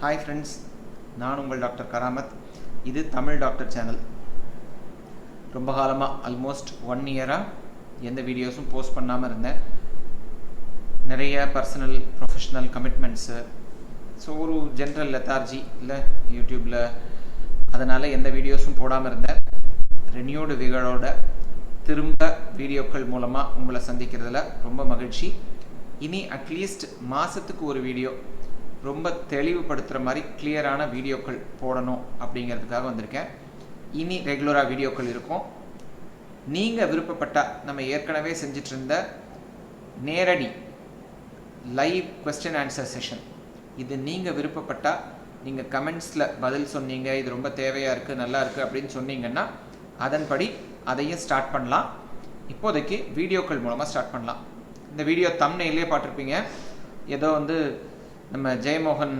Hi friends நான் உங்கள் doctor Karamat. இது தமிழ் டாக்டர் சேனல் ரொம்ப காலமாக ஆல்மோஸ்ட் ஒன் இயராக எந்த வீடியோஸும் போஸ்ட் பண்ணாமல் இருந்தேன். நிறைய பர்சனல் ப்ரொஃபஷ்னல் கமிட்மெண்ட்ஸு ஸோ ஒரு ஜென்ரல் லெத்தார்ஜி இல்லை யூடியூப்பில் அதனால் எந்த வீடியோஸும் போடாமல் இருந்தேன். ரெனியூடு விகளோட திரும்ப வீடியோக்கள் மூலமாக உங்களை சந்திக்கிறதுல ரொம்ப மகிழ்ச்சி. இனி அட்லீஸ்ட் மாதத்துக்கு ஒரு வீடியோ ரொம்ப தெளிவுபடுத்துகிற மாதிரி கிளியரான வீடியோக்கள் போடணும் அப்படிங்கிறதுக்காக வந்திருக்கேன். இனி ரெகுலராக வீடியோக்கள் இருக்கும். நீங்கள் விருப்பப்பட்டால் நம்ம ஏற்கனவே செஞ்சிட்ருந்த நேரடி லைவ் கொஸ்டின் ஆன்சர் செஷன் இது நீங்கள் விருப்பப்பட்டால் நீங்கள் கமெண்ட்ஸில் பதில் சொன்னீங்க இது ரொம்ப தேவையாக இருக்குது நல்லா இருக்குது அப்படின்னு சொன்னீங்கன்னா அதன்படி அதையும் ஸ்டார்ட் பண்ணலாம். இப்போதைக்கு வீடியோக்கள் மூலமாக ஸ்டார்ட் பண்ணலாம். இந்த வீடியோ தம்னையிலே பார்த்துருப்பீங்க. ஏதோ வந்து நம்ம ஜெயமோகன்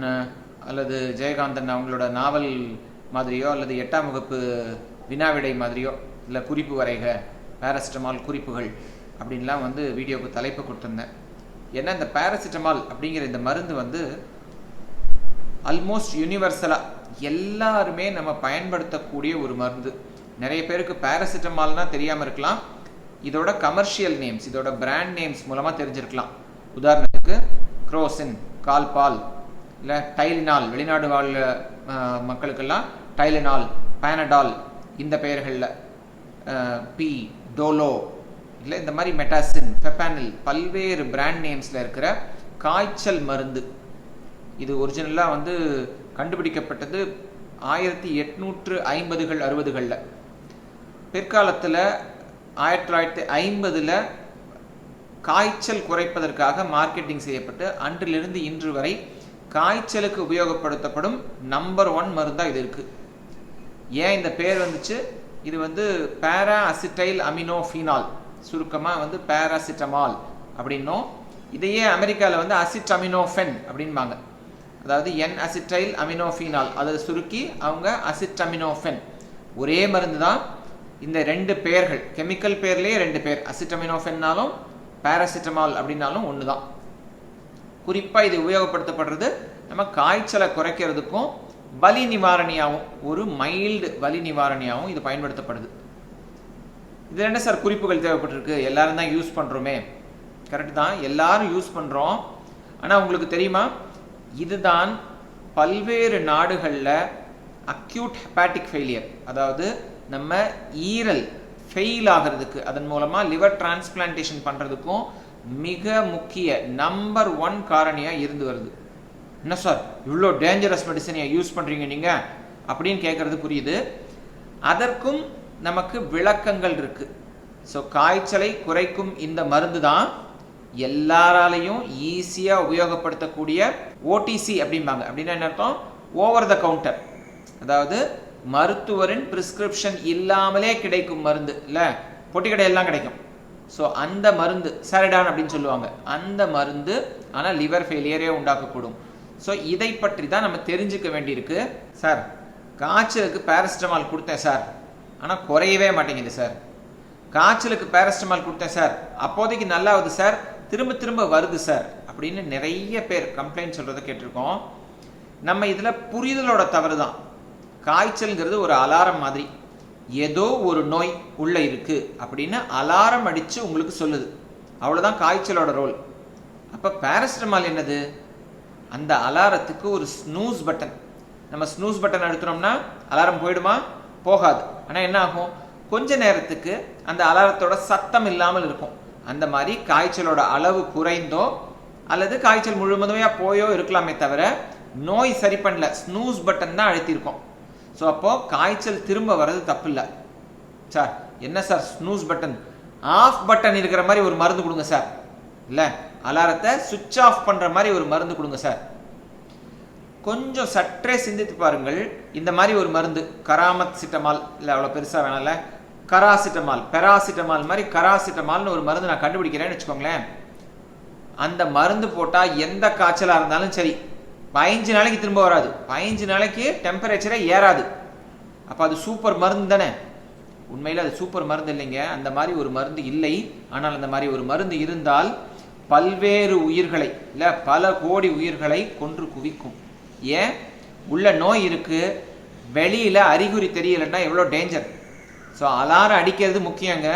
அல்லது ஜெயகாந்தன் அவங்களோட நாவல் மாதிரியோ அல்லது எட்டாம் வகுப்பு வினாவிடை மாதிரியோ இல்லை குறிப்பு வரைக பேராசிட்டமால் குறிப்புகள் அப்படின்லாம் வந்து வீடியோவுக்கு தலைப்பு கொடுத்துருந்தேன். ஏன்னா இந்த பேராசிட்டமால் அப்படிங்கிற இந்த மருந்து வந்து அல்மோஸ்ட் யூனிவர்சலாக எல்லாருமே நம்ம பயன்படுத்தக்கூடிய ஒரு மருந்து. நிறைய பேருக்கு பேராசிட்டமால்னா தெரியாமல் இருக்கலாம். இதோட கமர்ஷியல் நேம்ஸ் இதோட பிராண்ட் நேம்ஸ் மூலமாக தெரிஞ்சிருக்கலாம். உதாரணத்துக்கு க்ரோசின் கால்பால் இல்லை டைலினால் வெளிநாடு வாழ் மக்களுக்கெல்லாம் டைலினால் பேனடால் இந்த பெயர்களில் பி டோலோ இல்லை இந்த மாதிரி மெட்டாசின் பெப்பானில் பல்வேறு பிராண்ட் நேம்ஸில் இருக்கிற காய்ச்சல் மருந்து. இது ஒரிஜினலாக வந்து கண்டுபிடிக்கப்பட்டது ஆயிரத்தி எட்நூற்று ஐம்பதுகள் அறுபதுகளில். பிற்காலத்தில் ஆயிரத்தி தொள்ளாயிரத்தி ஐம்பதில் காய்ச்சல் குறைப்பதற்காக மார்க்கெட்டிங் செய்யப்பட்டு அன்றிலிருந்து இன்று வரை காய்ச்சலுக்கு உபயோகப்படுத்தப்படும் நம்பர் ஒன் மருந்தாக இது இருக்குது ஏன் இந்த பேர் வந்துச்சு? இது வந்து பேரா அசிட்டைல் அமினோஃபினால் சுருக்கமாக வந்து பேராசிட்டமால் அப்படின்னும். இதையே அமெரிக்காவில் வந்து அசிட்டமினோஃபென் அப்படின்பாங்க. அதாவது என் அசிட்டைல் அமினோஃபினால் அதை சுருக்கி அவங்க அசிட்டமினோஃபென் ஒரே மருந்து தான் இந்த ரெண்டு பெயர்கள் கெமிக்கல் பேர்லேயே ரெண்டு பேர் அசிட்டமினோஃபென்னாலும் பேராசிட்டமால் அப்படின்னாலும் ஒன்று தான் குறிப்பாக இது உபயோகப்படுத்தப்படுறது நம்ம காய்ச்சலை குறைக்கிறதுக்கும் வலி நிவாரணியாகவும் ஒரு மைல்டு வலி நிவாரணியாகவும் இது பயன்படுத்தப்படுது. இதில் என்ன சார் குறிப்புகள் தேவைப்பட்டிருக்கு? எல்லாரும் தான் யூஸ் பண்ணுறோமே கரெக்ட் தான். எல்லாரும் யூஸ் பண்ணுறோம் ஆனால் உங்களுக்கு தெரியுமா? இதுதான் பல்வேறு நாடுகளில் அக்யூட் ஹெப்பாட்டிக் ஃபெயிலியர் அதாவது நம்ம ஈரல் ஃபெயில் ஆகிறதுக்கு அதன் மூலமாக லிவர் டிரான்ஸ்பிளான்டேஷன் பண்ணுறதுக்கும் மிக முக்கிய நம்பர் ஒன் காரணியாக இருந்து வருது. என்ன சார்? இவ்வளோ டேஞ்சரஸ் மெடிசனையை யூஸ் பண்ணுறீங்க நீங்கள் அப்படின்னு கேட்குறது புரியுது. அதற்கும் நமக்கு விளக்கங்கள் இருக்குது ஸோ காய்ச்சலை குறைக்கும் இந்த மருந்து தான் எல்லாராலையும் ஈஸியாக உபயோகப்படுத்தக்கூடிய ஓடிசி அப்படிம்பாங்க. அப்படின்னா என்ன அர்த்தம்? ஓவர் த கவுண்டர் அதாவது மருத்துவரின் பிரிஸ்கிரிப்ஷன் இல்லாமலே கிடைக்கும் மருந்து. இல்லை பொட்டி கடையெல்லாம் கிடைக்கும். ஸோ அந்த மருந்து சரடான் அப்படின்னு சொல்லுவாங்க. அந்த மருந்து ஆனால் லிவர் ஃபெயிலியரே உண்டாக்கக்கூடும். ஸோ இதை பற்றி தான் நம்ம தெரிஞ்சுக்க வேண்டியிருக்கு. சார் காய்ச்சலுக்கு பேரஸ்டமால் கொடுத்தேன் சார் ஆனால் குறையவே மாட்டேங்குது சார் காய்ச்சலுக்கு பேரஸ்டமால் கொடுத்தேன் சார் அப்போதைக்கு நல்லாவுது சார் திரும்ப திரும்ப வருது சார் அப்படின்னு நிறைய பேர் கம்ப்ளைண்ட் சொல்கிறத கேட்டிருக்கோம். நம்ம இதில் புரிதலோட தவறு தான் காய்ச்சல்ங்கிறது ஒரு அலாரம் மாதிரி. ஏதோ ஒரு நோய் உள்ளே இருக்குது அப்படின்னு அலாரம் அடித்து உங்களுக்கு சொல்லுது. அவ்வளோதான் காய்ச்சலோட ரோல். அப்போ பேரஸ்டமால் என்னது? அந்த அலாரத்துக்கு ஒரு ஸ்னூஸ் பட்டன் நம்ம ஸ்னூஸ் பட்டன் அழுத்தினோம்னா அலாரம் போயிடுமா? போகாது. ஆனால் என்ன ஆகும்? கொஞ்ச நேரத்துக்கு அந்த அலாரத்தோட சத்தம் இல்லாமல் இருக்கும். அந்த மாதிரி காய்ச்சலோட அளவு குறைந்தோ அல்லது காய்ச்சல் முழுவதுமையாக போயோ இருக்கலாமே தவிர நோய் சரி பண்ணல. ஸ்னூஸ் பட்டன் தான் அழுத்தியிருக்கோம். ஸோ அப்போது காய்ச்சல் திரும்ப வர்றது தப்பு இல்லை சார் என்ன sir snooze button off button இருக்கிற மாதிரி ஒரு மருந்து கொடுங்க சார் இல்லை? அலாரத்தை சுவிட்ச் ஆஃப் பண்ணுற மாதிரி ஒரு மருந்து கொடுங்க சார் கொஞ்சம் சற்றே சிந்தித்து பாருங்கள். இந்த மாதிரி ஒரு மருந்து கராமத் சிட்டமால் இல்லை அவ்வளோ பெருசாக வேணாம்ல. கராசிட்டமால் பெராசிட்டமால் மாதிரி கராசிட்டமால்னு ஒரு மருந்து நான் கண்டுபிடிக்கிறேன்னு வச்சுக்கோங்களேன். அந்த மருந்து போட்டால் எந்த காய்ச்சலாக இருந்தாலும் சரி பதினஞ்சு நாளைக்கு திரும்ப வராது. பதினஞ்சு நாளைக்கு டெம்பரேச்சரே ஏறாது. அப்போ அது சூப்பர் மருந்து தானே? உண்மையில் அது சூப்பர் மருந்து இல்லைங்க. அந்த மாதிரி ஒரு மருந்து இல்லை. ஆனால் அந்த மாதிரி ஒரு மருந்து இருந்தால் பல்வேறு உயிர்களை இல்லை பல கோடி உயிர்களை கொன்று குவிக்கும். ஏன்? உள்ள நோய் இருக்குது வெளியில் அறிகுறி தெரியலைன்னா எவ்வளோ டேஞ்சர் ஸோ அலாரம் அடிக்கிறது முக்கியங்க.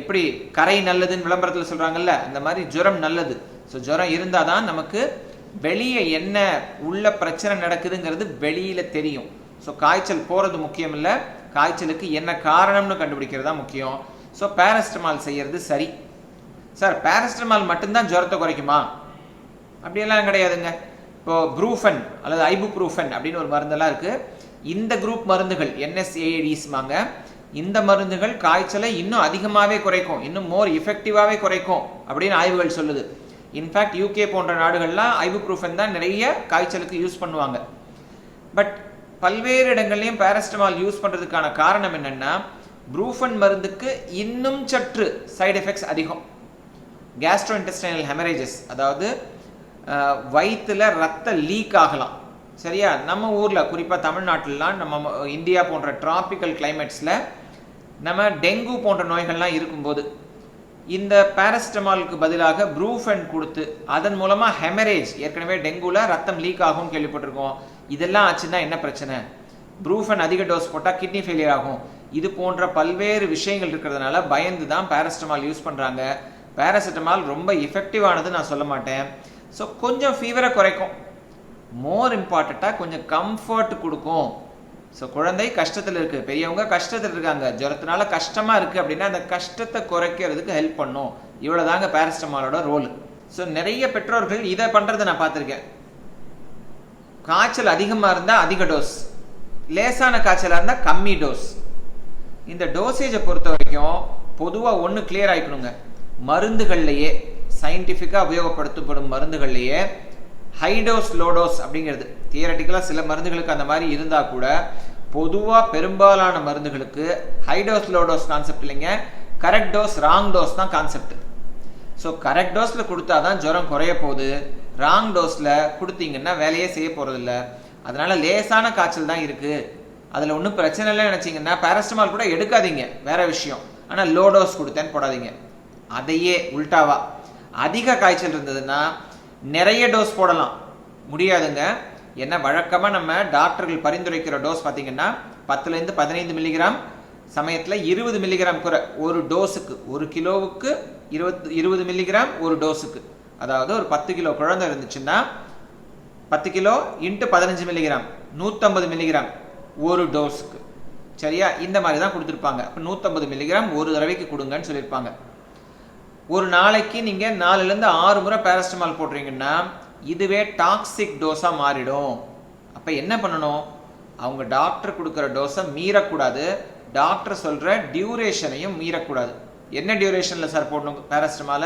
எப்படி கரை நல்லதுன்னு விளம்பரத்தில் சொல்கிறாங்கல்ல அந்த மாதிரி ஜுரம் நல்லது. ஸோ ஜுரம் இருந்தால் தான் நமக்கு வெளியே என்ன உள்ள பிரச்சனை நடக்குதுங்கிறது வெளியில் தெரியும். ஸோ காய்ச்சல் போகிறது முக்கியம் இல்லை காய்ச்சலுக்கு என்ன காரணம்னு கண்டுபிடிக்கிறது தான் முக்கியம். ஸோ பேரஸ்டமால் செய்கிறது சரி. சார் பேரஸ்டமால் மட்டும்தான் ஜுரத்தை குறைக்குமா? அப்படியெல்லாம் கிடையாதுங்க. இப்போது ப்ரூஃபன் அல்லது ஐபு ப்ரூஃபன் அப்படின்னு ஒரு மருந்தெல்லாம் இருக்குது இந்த குரூப் மருந்துகள் என்எஸ்ஏடிஸ்மாங்க இந்த மருந்துகள் காய்ச்சலை இன்னும் அதிகமாகவே குறைக்கும். இன்னும் மோர் எஃபெக்டிவாகவே குறைக்கும் அப்படின்னு ஆய்வுகள் சொல்லுது. இன்ஃபேக்ட் யூகே போன்ற நாடுகள்லாம் ஐபுப்ரூஃபன் தான் நிறைய காய்ச்சலுக்கு யூஸ் பண்ணுவாங்க. பட் பல்வேறு இடங்கள்லையும் பேரஸ்டமால் யூஸ் பண்ணுறதுக்கான காரணம் என்னென்னா ப்ரூஃபன் மருந்துக்கு இன்னும் சற்று சைடு எஃபெக்ட்ஸ் அதிகம். கேஸ்ட்ரோ இன்டெஸ்டைனல் ஹெமரேஜஸ் அதாவது வயிற்றில் ரத்த லீக் ஆகலாம். சரியா? நம்ம ஊரில் குறிப்பாக தமிழ்நாட்டிலலாம் நம்ம இந்தியா போன்ற டிராபிக்கல் கிளைமேட்ஸில் நம்ம டெங்கு போன்ற நோய்கள்லாம் இருக்கும்போது இந்த பேரஸ்டமாலுக்கு பதிலாக ப்ரூஃபன் கொடுத்து அதன் மூலமாக ஹெமரேஜ் ஏற்கனவே டெங்குவில் ரத்தம் லீக் ஆகும்னு கேள்விப்பட்டிருக்கோம். இதெல்லாம் ஆச்சுன்னா என்ன பிரச்சனை? ப்ரூஃபன் அதிக டோஸ் போட்டால் கிட்னி ஃபெயிலியர் ஆகும். இது போன்ற பல்வேறு விஷயங்கள் இருக்கிறதுனால பயந்து தான் பேரஸ்டமால் யூஸ் பண்ணுறாங்க பேராசிட்டமால் ரொம்ப எஃபெக்டிவானது நான் சொல்ல மாட்டேன். ஸோ கொஞ்சம் ஃபீவரை குறைக்கும். மோர் இம்பார்ட்டண்ட்டாக கொஞ்சம் கம்ஃபர்ட் கொடுக்கும். ஸோ குழந்தை கஷ்டத்தில் இருக்குது பெரியவங்க கஷ்டத்தில் இருக்காங்க. ஜுரத்தினால கஷ்டமாக இருக்குது அப்படின்னா அந்த கஷ்டத்தை குறைக்கிறதுக்கு ஹெல்ப் பண்ணும். இவ்வளோதாங்க பேரஸ்டமாலோட ரோல் ஸோ நிறைய பெற்றோர்கள் இதை பண்ணுறதை நான் பார்த்துருக்கேன். காய்ச்சல் அதிகமாக இருந்தால் அதிக டோஸ் லேசான காய்ச்சலாக இருந்தால் கம்மி டோஸ் இந்த டோசேஜை பொறுத்த வரைக்கும் பொதுவாக ஒன்று கிளியர் ஆயிக்கணுங்க. மருந்துகள்லையே சயின்டிஃபிக்காக உபயோகப்படுத்தப்படும் மருந்துகள்லையே ஹைடோஸ் லோடோஸ் அப்படிங்கிறது. தியரட்டிக்கலாக சில மருந்துகளுக்கு அந்த மாதிரி இருந்தால் கூட பொதுவாக பெரும்பாலான மருந்துகளுக்கு high dose low dose concept இல்லைங்க. கரெக்ட் டோஸ் ராங் டோஸ் தான் கான்செப்ட் ஸோ கரெக்ட் டோஸில் கொடுத்தா தான் ஜுரம் குறைய போகுது. ராங் டோஸில் கொடுத்தீங்கன்னா வேலையே செய்ய போகிறதில்ல அதனால் லேசான காய்ச்சல் தான் இருக்குது அதில் ஒன்றும் பிரச்சனை இல்லை நினச்சிங்கன்னா பேரஸ்டமால் கூட எடுக்காதீங்க. வேறு விஷயம். ஆனால் லோ டோஸ் கொடுத்தேன்னு போடாதீங்க. அதையே உல்டாவா. அதிக காய்ச்சல் இருந்ததுன்னா நிறைய டோஸ் போடலாம். முடியாதுங்க. ஏன்னா வழக்கமாக நம்ம டாக்டர்கள் பரிந்துரைக்கிற டோஸ் பார்த்தீங்கன்னா பத்துலேருந்து பதினைந்து மில்லிகிராம் சமயத்தில் இருபது மில்லிகிராம் குறை ஒரு டோஸுக்கு ஒரு கிலோவுக்கு இருபத்து இருபது மில்லிகிராம் ஒரு டோஸுக்கு அதாவது ஒரு பத்து கிலோ குழந்தை இருந்துச்சுன்னா பத்து கிலோ இன்ட்டு பதினஞ்சு மில்லிகிராம் நூற்றம்பது மில்லிகிராம் ஒரு டோஸுக்கு சரியா? இந்த மாதிரி தான் கொடுத்துருப்பாங்க. அப்போ நூற்றம்பது மில்லிகிராம் ஒரு தடவைக்கு கொடுங்கன்னு சொல்லியிருப்பாங்க. ஒரு நாளைக்கு நீங்கள் நாலுலேருந்து ஆறு முறை பேரஸ்டமால் போடுறீங்கன்னா இதுவே டாக்ஸிக் டோஸாக மாறிடும். அப்போ என்ன பண்ணணும்? அவங்க டாக்டர் கொடுக்குற டோஸை மீறக்கூடாது. டாக்டர் சொல்கிற டியூரேஷனையும் மீறக்கூடாது. என்ன டியூரேஷனில் சார் போடணும் பேரஸ்டமால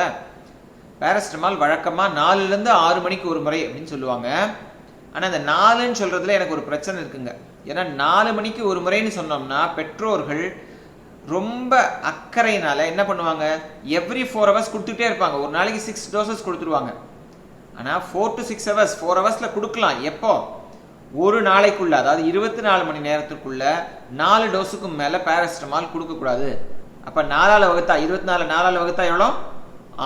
பேரஸ்டமால் வழக்கமாக நாலுலேருந்து ஆறு மணிக்கு ஒரு முறை அப்படின்னு சொல்லுவாங்க. ஆனால் அந்த நாலுன்னு சொல்கிறதுல எனக்கு ஒரு பிரச்சனை இருக்குங்க. ஏன்னா நாலு மணிக்கு ஒரு முறைன்னு சொன்னோம்னா பெற்றோர்கள் ரொம்ப அக்கறையினால என்ன பண்ணுவாங்க? எவ்ரி ஃபோர் ஹவர்ஸ் கொடுத்துட்டே இருப்பாங்க. ஒரு நாளைக்கு சிக்ஸ் டோசஸ் கொடுத்துருவாங்க. ஆனால் four to six hours four ஹவர்ஸில் கொடுக்கலாம். எப்போ? ஒரு நாளைக்குள்ள அதாவது இருபத்தி நாலு மணி நேரத்துக்குள்ள நாலு டோஸுக்கும் மேலே பேரஸ்டமால் கொடுக்கக்கூடாது. அப்போ நாலால் வகுத்தா இருபத்தி நாலு நாலால் வகுத்தா எவ்வளோ?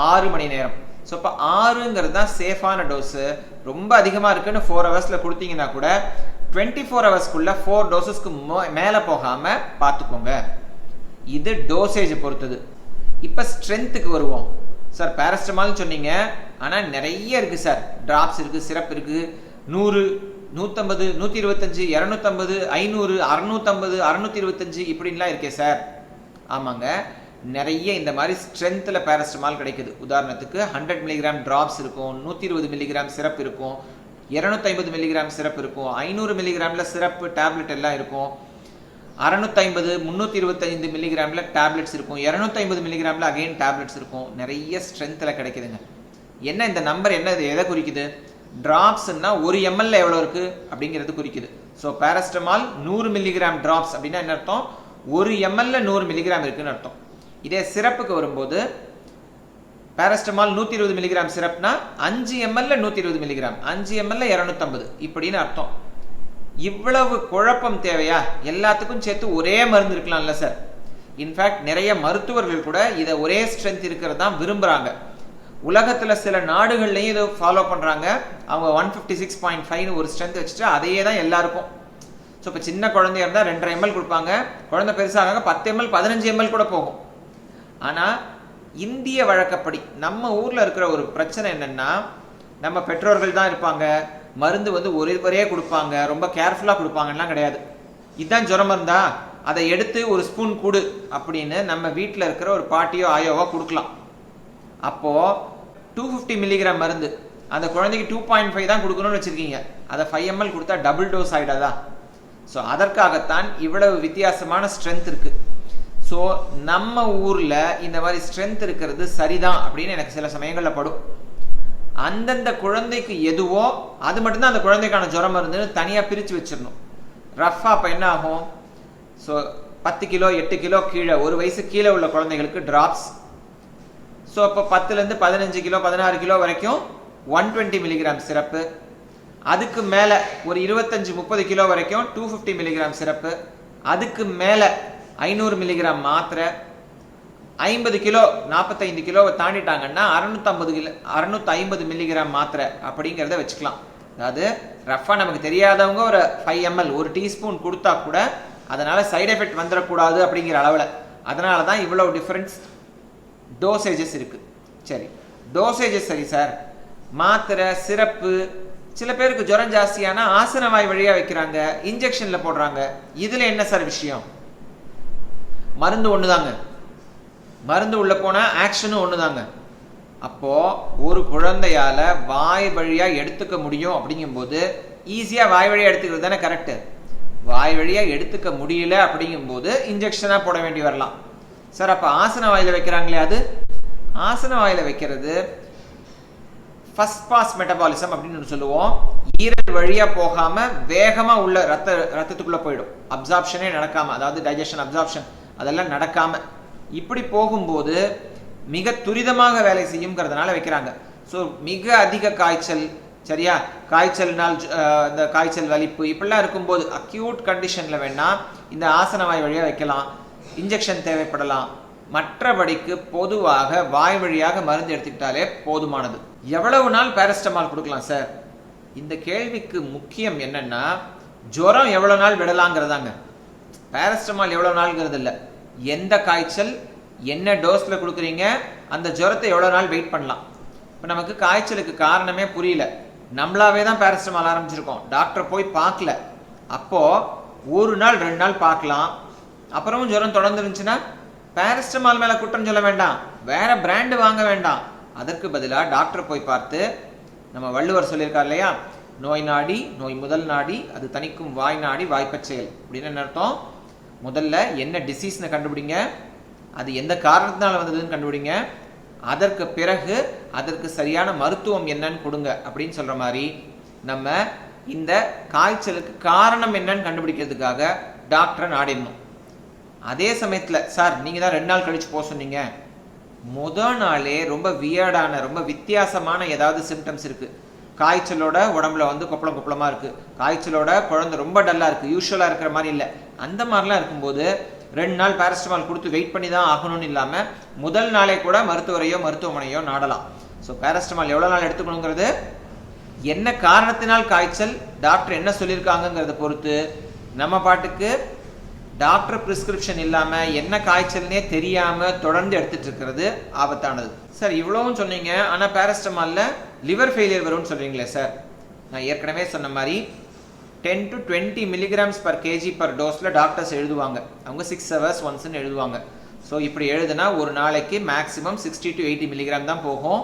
ஆறு மணி நேரம். ஸோ இப்போ ஆறுங்கிறது தான் சேஃபான டோஸு ரொம்ப அதிகமாக இருக்குன்னு ஃபோர் ஹவர்ஸில் கொடுத்தீங்கன்னா கூட டுவெண்ட்டி ஃபோர் ஹவர்ஸ்க்குள்ளே ஃபோர் டோஸஸ்க்கு மேலே போகாமல் பார்த்துக்கோங்க. இது டோசேஜை பொறுத்தது. இப்போ ஸ்ட்ரென்த்துக்கு வருவோம். சார் பேரஸ்டமால்னு சொன்னீங்க. ஆனால் நிறைய இருக்குது சார் ட்ராப்ஸ் இருக்குது சிறப்பு இருக்குது நூறு நூற்றம்பது நூற்றி இருபத்தஞ்சி இரநூத்தம்பது ஐநூறு அறநூற்றம்பது அறநூற்றி இருபத்தஞ்சு இப்படின்லாம் இருக்கே சார் ஆமாங்க. நிறைய இந்த மாதிரி ஸ்ட்ரென்த்தில் பேரஸ்டமால் கிடைக்குது. உதாரணத்துக்கு ஹண்ட்ரட் மில்லிகிராம் ட்ராப்ஸ் இருக்கும் நூற்றி இருபது மில்லிகிராம் சிரப் இருக்கும் இரநூத்தைம்பது மில்லிகிராம் சிரப் இருக்கும் ஐநூறு மில்லிகிராமில் சிரப்பு டேப்லெட் எல்லாம் இருக்கும். அறநூத்தைம்பது முந்நூற்றி இருபத்தைந்து மில்லிகிராமில் டேப்லெட்ஸ் இருக்கும். இரநூத்தைம்பது மில்லிகிராமில் அகைன் டேப்லெட்ஸ் இருக்கும். நிறைய ஸ்ட்ரென்த்தில் கிடைக்குதுங்க. என்ன இந்த நம்பர் என்ன இது எதை குறிக்குது? ட்ராப்ஸ்னா ஒரு எம்எல்ல எவ்வளோ இருக்குது அப்படிங்கிறது குறிக்குது. ஸோ பேரஸ்டமால் நூறு மில்லிகிராம் ட்ராப்ஸ் அப்படின்னா என்ன அர்த்தம்? ஒரு எம்எல்ல நூறு மில்லிகிராம் இருக்குன்னு அர்த்தம். இதே சிறப்புக்கு வரும்போது பேரஸ்டமால் நூற்றி இருபது மில்லிகிராம் சிறப்னா அஞ்சு எம்எல்ல நூற்றி இருபது மில்லிகிராம் அஞ்சு எம்எல்ல இரநூத்தம்பது. இப்படின்னு அர்த்தம். இவ்வளவு குழப்பம் தேவையா? எல்லாத்துக்கும் சேர்த்து ஒரே மருந்து இருக்கலாம்ல சார் இன்ஃபேக்ட் நிறைய மருத்துவர்கள் கூட இதை ஒரே ஸ்ட்ரென்த் இருக்கிறது தான் விரும்புகிறாங்க உலகத்தில் சில நாடுகள்லையும் இதை ஃபாலோ பண்ணுறாங்க அவங்க ஒன் ஃபிஃப்டி சிக்ஸ் பாயிண்ட் ஃபைவ்னு ஒரு ஸ்ட்ரென்த் வச்சுட்டு அதையே தான் எல்லாருக்கும். ஸோ இப்போ சின்ன குழந்தையா இருந்தால் ரெண்டரை எம்எல் கொடுப்பாங்க. குழந்தை பெருசாக பத்து எம்எல் பதினஞ்சு எம்எல் கூட போகும். ஆனால் இந்திய வழக்கப்படி நம்ம ஊரில் இருக்கிற ஒரு பிரச்சனை என்னென்னா நம்ம பெற்றோர்கள் தான் இருப்பாங்க. மருந்து வந்து ஒரு ஒரே கொடுப்பாங்க ரொம்ப கேர்ஃபுல்லாக கொடுப்பாங்கலாம் கிடையாது. இதுதான் ஜுரம் இருந்தா அதை எடுத்து ஒரு ஸ்பூன் கொடு அப்படின்னு நம்ம வீட்டில் இருக்கிற ஒரு பாட்டியோ ஆயோவோ கொடுக்கலாம். அப்போது டூ ஃபிஃப்டி மில்லிகிராம் மருந்து அந்த குழந்தைக்கு டூ பாயிண்ட் ஃபைவ் தான் கொடுக்கணும்னு வச்சுருக்கீங்க. அதை ஃபைவ் எம்எல் கொடுத்தா டபுள் டோஸ் ஆகிடாதா ஸோ அதற்காகத்தான் இவ்வளவு வித்தியாசமான ஸ்ட்ரென்த் இருக்குது ஸோ நம்ம ஊரில் இந்த மாதிரி ஸ்ட்ரென்த் இருக்கிறது சரிதான் அப்படின்னு எனக்கு சில சமயங்களில் படும். அந்தந்த குழந்தைக்கு எதுவோ அது மட்டும்தான் அந்த குழந்தைக்கான ஜுரம் மருந்துன்னு தனியாக பிரித்து வச்சிடணும். ரஃப்பாக அப்போ என்ன ஆகும்? ஸோ பத்து கிலோ எட்டு கிலோ கீழே ஒரு வயசு கீழே உள்ள குழந்தைகளுக்கு ட்ராப்ஸ் ஸோ இப்போ பத்துலேருந்து பதினஞ்சு கிலோ பதினாறு கிலோ வரைக்கும் ஒன் டுவெண்ட்டி மில்லிகிராம் சிறப்பு அதுக்கு மேலே ஒரு இருபத்தஞ்சி முப்பது கிலோ வரைக்கும் டூ ஃபிஃப்டி மில்லிகிராம் சிறப்பு அதுக்கு மேலே ஐநூறு மில்லிகிராம் மாத்திரை. ஐம்பது கிலோ நாற்பத்தைந்து கிலோவை தாண்டிட்டாங்கன்னா அறுநூத்தம்பது கிலோ அறுநூத்தி ஐம்பது மில்லிகிராம் மாத்திரை அப்படிங்கிறத வச்சுக்கலாம். அதாவது ரஃபாக நமக்கு தெரியாதவங்க ஒரு ஃபைவ் எம்எல் ஒரு டீஸ்பூன் கொடுத்தா கூட அதனால் சைடு எஃபெக்ட் வந்துடக்கூடாது அப்படிங்கிற அளவில். அதனால தான் இவ்வளோ டிஃப்ரென்ஸ் டோசேஜஸ் இருக்குது சரி டோசேஜஸ் சரி சார் மாத்திரை சிறப்பு சில பேருக்கு ஜுரம் ஜாஸ்தியான ஆசனவாய் வழியாக வைக்கிறாங்க இன்ஜெக்ஷனில் போடுறாங்க. இதில் என்ன சார் விஷயம்? மருந்து ஒன்று தாங்க மருந்து உள்ள போனால் ஆக்ஷனும் ஒன்று தாங்க அப்போது ஒரு குழந்தையால் வாய் வழியாக எடுத்துக்க முடியும் அப்படிங்கும்போது ஈஸியாக வாய் வழியாக எடுத்துக்கிறது தானே கரெக்டு வாய் வழியாக எடுத்துக்க முடியல அப்படிங்கும்போது இன்ஜெக்ஷனாக போட வேண்டி வரலாம். சார் அப்போ ஆசன வாயில் வைக்கிறாங்களே அது? ஆசன வாயில் வைக்கிறது ஃபஸ்ட் பாஸ் மெட்டபாலிசம் அப்படின்னு ஒன்று சொல்லுவோம். ஈரல் வழியாக போகாமல் வேகமாக உள்ள ரத்த ரத்தத்துக்குள்ளே போயிடும். அப்சார்ப்ஷனே நடக்காமல் அதாவது டைஜஷன் அப்சார்ப்ஷன் அதெல்லாம் நடக்காமல் இப்படி போகும்போது மிக துரிதமாக வேலை செய்யுங்கிறதுனால வைக்கிறாங்க. ஸோ மிக அதிக காய்ச்சல் சரியா? காய்ச்சல்னால் இந்த காய்ச்சல் வலிப்பு இப்படிலாம் இருக்கும்போது அக்யூட் கண்டிஷனில் வேணால் இந்த ஆசனவாய் வழியாக வைக்கலாம். இன்ஜெக்ஷன் தேவைப்படலாம். மற்றபடிக்கு பொதுவாக வாய் வழியாக மருந்து எடுத்துக்கிட்டாலே போதுமானது. எவ்வளவு நாள் பேரஸ்டமால் கொடுக்கலாம் சார் இந்த கேள்விக்கு முக்கியம் என்னென்னா ஜுரம் எவ்வளோ நாள் விடலாங்கிறதாங்க. பேரஸ்டமால் எவ்வளோ நாள்ங்கிறது இல்லை. எந்த காய்ச்சல் என்ன டோஸில் கொடுக்குறீங்க அந்த ஜுரத்தை எவ்வளோ நாள் வெயிட் பண்ணலாம். இப்போ நமக்கு காய்ச்சலுக்கு காரணமே புரியல. நம்மளாவே தான் பேரஸ்டமால் ஆரம்பிச்சிருக்கோம். டாக்டரை போய் பார்க்கல. அப்போது ஒரு நாள் ரெண்டு நாள் பார்க்கலாம். அப்புறமும் ஜுரம் தொடர்ந்து இருந்துச்சுன்னா பேரஸ்டமால் மேலே குற்றம் சொல்ல வேண்டாம். வேறு பிராண்டு வாங்க வேண்டாம். அதற்கு பதிலாக டாக்டரை போய் பார்த்து நம்ம வள்ளுவர் சொல்லியிருக்கார் இல்லையா? நோய் நாடி நோய் முதல் நாடி அது தணிக்கும் வாய் நாடி வாய்ப்பச் செயல் அப்படின்னு என்ன அர்த்தம்? முதல்ல என்ன டிசீஸ்னு கண்டுபிடிங்க. அது எந்த காரணத்தினால வந்ததுன்னு கண்டுபிடிங்க. அதற்கு பிறகு அதற்கு சரியான மருத்துவம் என்னன்னு கொடுங்க அப்படின்னு சொல்கிற மாதிரி நம்ம இந்த காய்ச்சலுக்கு காரணம் என்னன்னு கண்டுபிடிக்கிறதுக்காக டாக்டரை நாடிடணும். அதே சமயத்தில் சார் நீங்கள் தான் ரெண்டு நாள் கழிச்சு போக சொன்னீங்க. முத நாளே ரொம்ப வியர்டான ரொம்ப வித்தியாசமான ஏதாவது சிம்டம்ஸ் இருக்குது காய்ச்சலோட உடம்புல வந்து கொப்பளம் கொப்பளமாக இருக்குது காய்ச்சலோட குழந்தை ரொம்ப டல்லாக இருக்குது யூஸ்வலாக இருக்கிற மாதிரி இல்லை. அந்த மாதிரிலாம் இருக்கும்போது ரெண்டு நாள் பேரஸ்டமால் கொடுத்து வெயிட் பண்ணி தான் ஆகணும்னு இல்லாமல் முதல் நாளே கூட மருத்துவரையோ மருத்துவமனையோ நாடலாம். ஸோ பேரஸ்டமால் எவ்வளோ நாள் எடுத்துக்கணுங்கிறது என்ன காரணத்தினால் காய்ச்சல் டாக்டர் என்ன சொல்லியிருக்காங்கங்கிறத பொறுத்து நம்ம பாட்டுக்கு டாக்டர் பிரிஸ்கிரிப்ஷன் இல்லாமல் என்ன காய்ச்சல்னே தெரியாமல் தொடர்ந்து எடுத்துட்டு இருக்கிறது ஆபத்தானது. சார் இவ்வளவும் சொன்னீங்க ஆனால் பேரஸ்டமாலில் லிவர் ஃபெயிலியர் வரும்னு சொல்கிறீங்களே சார் நான் ஏற்கனவே சொன்ன மாதிரி ten to twenty milligrams per KG per டோஸில் doctors எழுதுவாங்க. அவங்க சிக்ஸ் ஹவர்ஸ் ஒன்ஸ்னு எழுதுவாங்க. ஸோ இப்படி எழுதுனா ஒரு நாளைக்கு maximum sixty to eighty milligram தான் போகும்.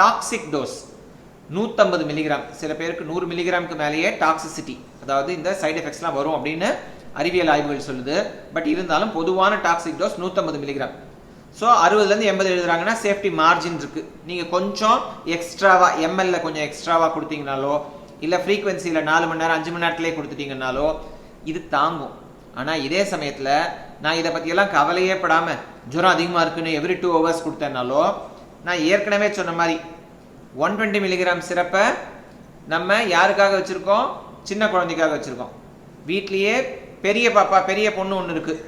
டாக்ஸிக் டோஸ் நூற்றம்பது மில்லிகிராம் சில பேருக்கு நூறு மில்லிகிராம்க்கு மேலேயே டாக்ஸிசிட்டி அதாவது இந்த சைடு எஃபெக்ட்ஸ்லாம் வரும் அப்படின்னு அறிவியல் ஆய்வுகள் சொல்லுது. பட் இருந்தாலும் பொதுவான டாக்ஸிக் டோஸ் நூற்றம்பது மில்லிகிராம் ஸோ அறுபதுலேருந்து எண்பது எழுதுறாங்கன்னா சேஃப்டி மார்ஜின் இருக்குது நீங்கள் கொஞ்சம் எக்ஸ்ட்ராவாக எம்எல்ல கொஞ்சம் எக்ஸ்ட்ராவாக கொடுத்தீங்கனாலோ இல்லை ஃப்ரீக்வன்சியில் நாலு மணி நேரம் அஞ்சு மணி நேரத்துலேயே கொடுத்துட்டீங்கன்னாலோ இது தாங்கும். ஆனால் இதே சமயத்தில் நான் இதை பற்றியெல்லாம் கவலையே படாமல் ஜுரம் அதிகமாக இருக்குன்னு எவ்ரி டூ ஹவர்ஸ் கொடுத்தேனாலோ நான் ஏற்கனவே சொன்ன மாதிரி ஒன் டுவெண்ட்டி மில்லிகிராம் சிறப்பை நம்ம யாருக்காக வச்சுருக்கோம்? சின்ன குழந்தைக்காக வச்சுருக்கோம். வீட்லேயே பெரிய பாப்பா பெரிய பொண்ணு ஒன்று இருக்குது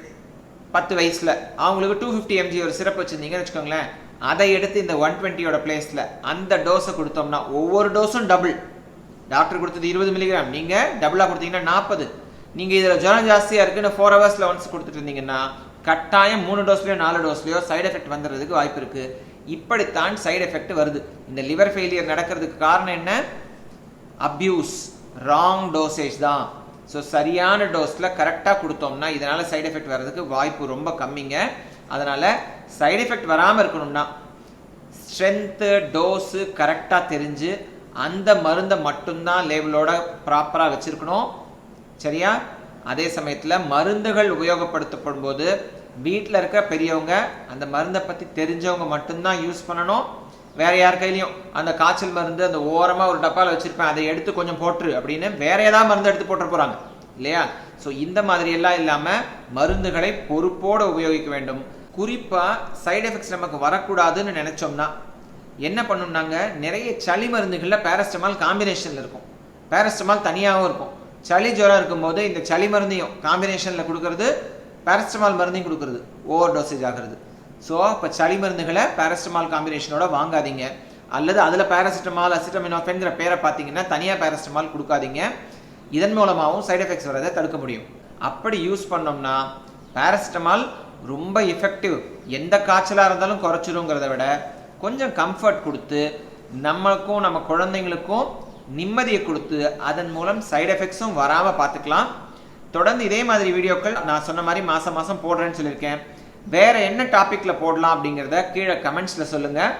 பத்து வயசில். அவங்களுக்கு டூ ஃபிஃப்டி எம்ஜி ஒரு சிறப்பு வச்சுருந்தீங்கன்னு வச்சுக்கோங்களேன். அதை எடுத்து இந்த ஒன் டுவெண்ட்டியோட பிளேஸில் அந்த டோஸை கொடுத்தோம்னா ஒவ்வொரு டோஸும் டபுள் டாக்டர் கொடுத்தது இருபது மில்லிகிராம். நீங்கள் டபுளாக கொடுத்தீங்கன்னா நாற்பது நீங்கள் இதில் ஜுரம் ஜாஸ்தியாக இருக்குன்னு ஃபோர் ஹவர்ஸில் ஒன்ஸ் கொடுத்துட்டு இருந்தீங்கன்னா கட்டாயம் மூணு டோஸ்லையோ நாலு டோஸ்லையோ சைடு எஃபெக்ட் வந்துடுறதுக்கு வாய்ப்பு இருக்குது இப்படித்தான் சைடு எஃபெக்ட் வருது. இந்த லிவர் ஃபெயிலியர் நடக்கிறதுக்கு காரணம் என்ன? அப்யூஸ் ராங் டோசேஜ் தான். ஸோ சரியான டோஸில் கரெக்டாக கொடுத்தோம்னா இதனால் சைடு எஃபெக்ட் வர்றதுக்கு வாய்ப்பு ரொம்ப கம்மிங்க. அதனால் சைடு எஃபெக்ட் வராமல் இருக்கணும்னா ஸ்ட்ரென்த்து டோஸு கரெக்டாக தெரிஞ்சு அந்த மருந்தை மட்டும்தான் லேபிளோட ப்ராப்பராக வச்சுருக்கணும். சரியா? அதே சமயத்தில் மருந்துகள் உபயோகப்படுத்தப்படும் போது வீட்டில் இருக்க பெரியவங்க அந்த மருந்தை பற்றி தெரிஞ்சவங்க மட்டும்தான் யூஸ் பண்ணணும். வேற யார் கையிலையும். அந்த காய்ச்சல் மருந்து அந்த ஓரமாக ஒரு டப்பாவில் வச்சுருப்பேன் அதை எடுத்து கொஞ்சம் போட்டுரு அப்படின்னு வேற ஏதாவது மருந்து எடுத்து போட்டு போகிறாங்க இல்லையா? ஸோ இந்த மாதிரி எல்லாம் இல்லாமல் மருந்துகளை பொறுப்போடு உபயோகிக்க வேண்டும். குறிப்பாக சைடு எஃபெக்ட்ஸ் நமக்கு வரக்கூடாதுன்னு நினச்சோம்னா என்ன பண்ணணும்னாங்க நிறைய சளி மருந்துகளில் பேரஸ்டமால் காம்பினேஷனில் இருக்கும். பேரஸ்டமால் தனியாகவும் இருக்கும். சளி ஜுரம் இருக்கும்போது இந்த சளி மருந்தையும் காம்பினேஷனில் கொடுக்கறது பேரஸ்டமால் மருந்தையும் கொடுக்கறது. ஓவர் டோசேஜ் ஆகிறது. ஸோ இப்போ சளி மருந்துகளை பேரஸ்டமால் காம்பினேஷனோட வாங்காதீங்க. அல்லது அதில் பேராசிட்டமால் அசிட்டமினோஃபென்கிற பேரை பார்த்தீங்கன்னா தனியாக பேரஸ்டமால் கொடுக்காதீங்க. இதன் மூலமாகவும் சைடு எஃபெக்ட்ஸ் வரதை தடுக்க முடியும். அப்படி யூஸ் பண்ணோம்னா பேரசிட்டமால் ரொம்ப எஃபெக்டிவ் எந்த காய்ச்சலாக இருந்தாலும் குறைச்சிருங்கிறத விட கொஞ்சம் கம்ஃபர்ட் கொடுத்து நம்மளுக்கும் நம்ம குழந்தைங்களுக்கும் நிம்மதியை கொடுத்து அதன் மூலம் சைடு எஃபெக்ட்ஸும் வராமல் பார்த்துக்கலாம். தொடர்ந்து இதே மாதிரி வீடியோக்கள் நான் சொன்ன மாதிரி மாதம் மாதம் போடுறேன்னு சொல்லியிருக்கேன். வேறு என்ன டாப்பிக்கில் போடலாம் அப்படிங்கிறத கீழே கமெண்ட்ஸில் சொல்லுங்கள்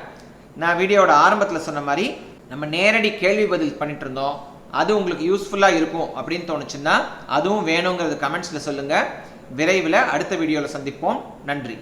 நான் வீடியோவோட ஆரம்பத்தில் சொன்ன மாதிரி நம்ம நேரடி கேள்வி பதில் பண்ணிட்டு இருந்தோம். அது உங்களுக்கு யூஸ்ஃபுல்லாக இருக்கும் அப்படின்னு தோணுச்சுன்னா அதுவும் வேணுங்கிறது கமெண்ட்ஸில் சொல்லுங்கள் விரைவில் அடுத்த வீடியோவில் சந்திப்போம். நன்றி.